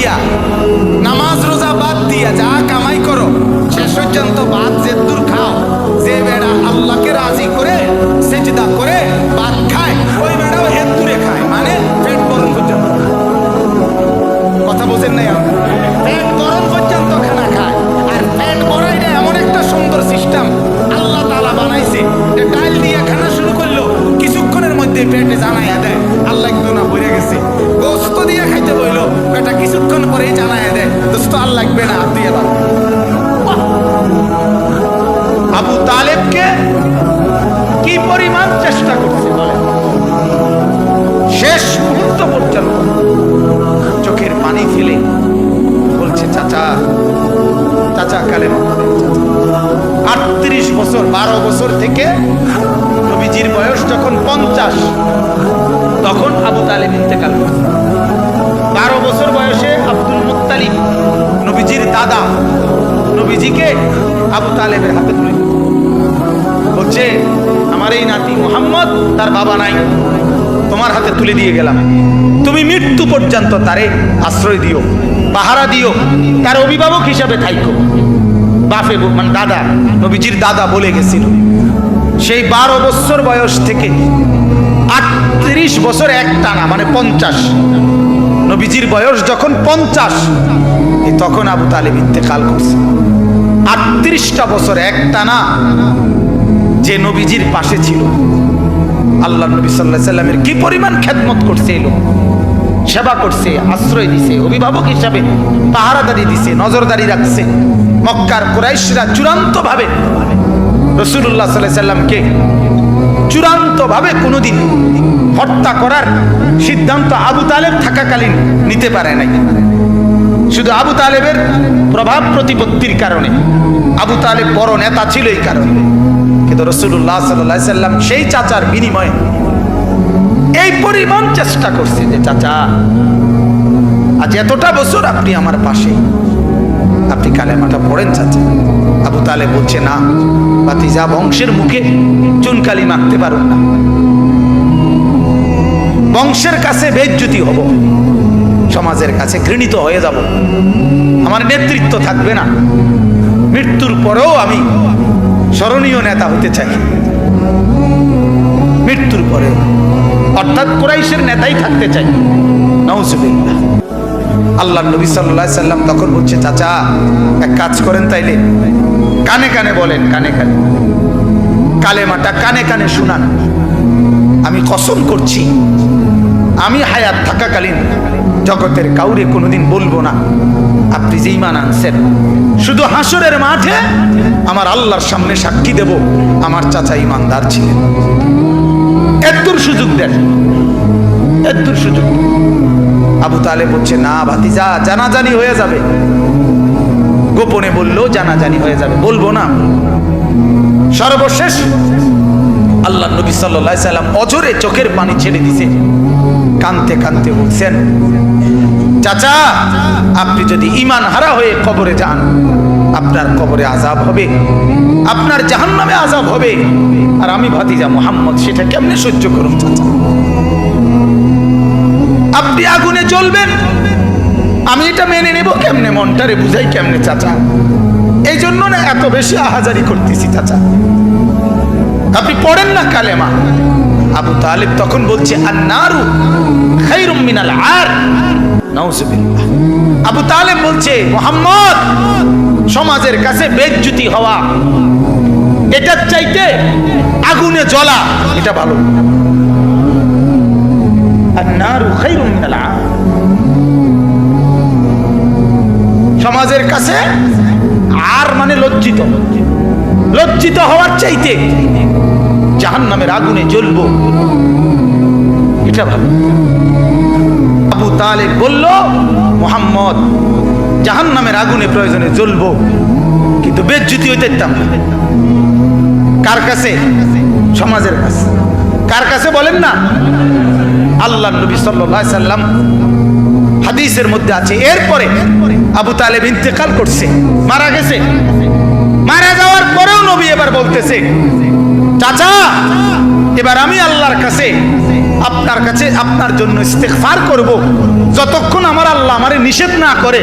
দিয়া। নামাজ, রোজা বাদ দিয়া যা কামাই করো। শেষ পর্যন্ত ভাত যে দূর খাও, যে বেড়া আল্লাহকে রাজি করে, সেজদা করে কিছুক্ষণ দেয় দোস্ত আর লাগবে না দিয়ে দাও আবু তালেবকে কি পরিমাণ চেষ্টা করছে বলে শেষ মুহূর্ত পর্যন্ত চোখের পানি ফেলে বলছে, চাচা চাচা কালে আটত্রিশ বছর, বারো বছর থেকে নবীজির বয়স যখন পঞ্চাশ বলছে আমার এই নাতি মোহাম্মদ, তার বাবা নাই। তোমার হাতে তুলে দিয়ে গেলাম। তুমি মৃত্যু পর্যন্ত তারে আশ্রয় দিও, পাহারা দিও, তার অভিভাবক হিসাবে থাইকো। বাফে মানে দাদা, নবীজির দাদা বলে গেছিল। সেই বারো বছর বয়স থেকে আটত্রিশ বছর এক টানা মানে পঞ্চাশ। নবীজির বয়স যখন পঞ্চাশ তখন আবু তালেব ইন্তেকাল করছে। আটত্রিশটা বছর এক টানা যে নবীজির পাশে ছিল। আল্লাহ নবী সাল্লাহ সাল্লামের কি পরিমাণ খেদমত করছে এই লোক? সেবা করছে, আশ্রয় দিছে, অভিভাবক হিসাবে পাহারাদারি দিছে, নজরদারি রাখছে। মক্কার কুরাইশরা চূড়ান্ত ভাবে রসুল্লাহ সাল্লাহ সাল্লামকে চূড়ান্ত ভাবে কোনোদিন হত্যা করার সিদ্ধান্ত আবু তালেব থাকাকালীন নিতে পারে নাই। শুধু আবু তালেবের প্রভাব প্রতিপত্তির কারণে। আবু তালেব বড় নেতা ছিল এই কারণে। কিন্তু রসুল্লাহ সাল্লাহ সাল্লাম সেই চাচার বিনিময়ে এই পরিমাণ চেষ্টা করছে যে, চাচা, আজ এতটা বছর আপনি আমার পাশে। আপনি কালেমাটা পড়েন, চাচা। আবু তালে বলছে, না বাতিজা বংশের মুখে চুনকালি মাখতে পারুন না। বংশের কাছে বেজ্জুতি হব। সমাজের কাছে ঘৃণিত হয়ে যাব। আমার নেতৃত্ব থাকবে না। মৃত্যুর পরেও আমি স্মরণীয় নেতা হতে চাই। মৃত্যুর পরে, অর্থাৎ কুরাইশের নেতাই থাকতে চাই। নওজুবিল্লাহ আল্লাহ নবী সাল্লাহ সাল্লাম তখন বলছে, চাচা, এক কাজ করেন তাইলে। কানে কানে বলেন, কানে কানে। কালেমাটা কানে কানে শুনান। আমি কসম করছি, আমি হায়াত থাকাকালীন জগতের কাউরে কোনোদিন বলব না। আপনি যে ইমান আনছেন, শুধু হাসরের মাঠে আমার আল্লাহর সামনে সাক্ষী দেব, আমার চাচা ইমানদার ছিলেন। এদ্দুর সুযোগ দেন। এদ্দুর সুযোগ। আবু তালে বলছে, না ভাতিজা, জানাজানি হয়ে যাবে। গোপনে বললেও জানাজানি হয়ে যাবে। বলব না। সর্বশেষ আল্লাহ নবী সাল্লাহ সাল্লাম অজরে চোখের পানি ছেড়ে দিছে। কানতে কানতে বলছেন, চাচা, আপনি যদি ইমান হারা হয়ে কবরে যান, আপনার কবরে আজাব হবে, আপনার জাহান নামে আজাব হবে। আর আমি ভাতিজা মোহাম্মদ, সেটা কেমনে সহ্য করুন চাচা? আপনি আগুনে জ্বলবেন। আমি এটা মেনে নেব কেমনে, মনটারে বুঝাই কেমনে চাচা? এই জন্য না এত বেশি আহাজারি করতেছি চাচা। আপনি পড়েন না কালেমা। আবু তালিব তখন বলছে আর। আবু তালেব বলছে, মোহাম্মদ, সমাজের কাছে বেজ্জুতি হওয়া, এটার চাইতে আগুনে জ্বলা, এটা ভালো। সমাজের কাছে আর মানে লজ্জিত। লজ্জিত হওয়ার চাইতে জাহান নামের আগুনে জ্বলবো। এটা ভালো আবু তালেব বলল, মোহাম্মদ জাহান নামের আগুনে প্রয়োজনে জ্বলবো, কিন্তু বেজ্জুতি হইতে দিতাম কার কাছে? সমাজের কাছে। কার কাছে বলেন না? আল্লাহ নবী সাল্লাহ সাল্লাম হাদিসের মধ্যে আছে, এরপরে আবু তালেব ইন্তেকাল করছে, মারা গেছে। মারা যাওয়ার পরেও নবী এবার বলতেছে চাচা, এবার আমি আল্লাহর কাছে, আপনার কাছে আপনার জন্য ইস্তেকফার করব। যতক্ষণ আমার আল্লাহ আমারে নিষেধ না করে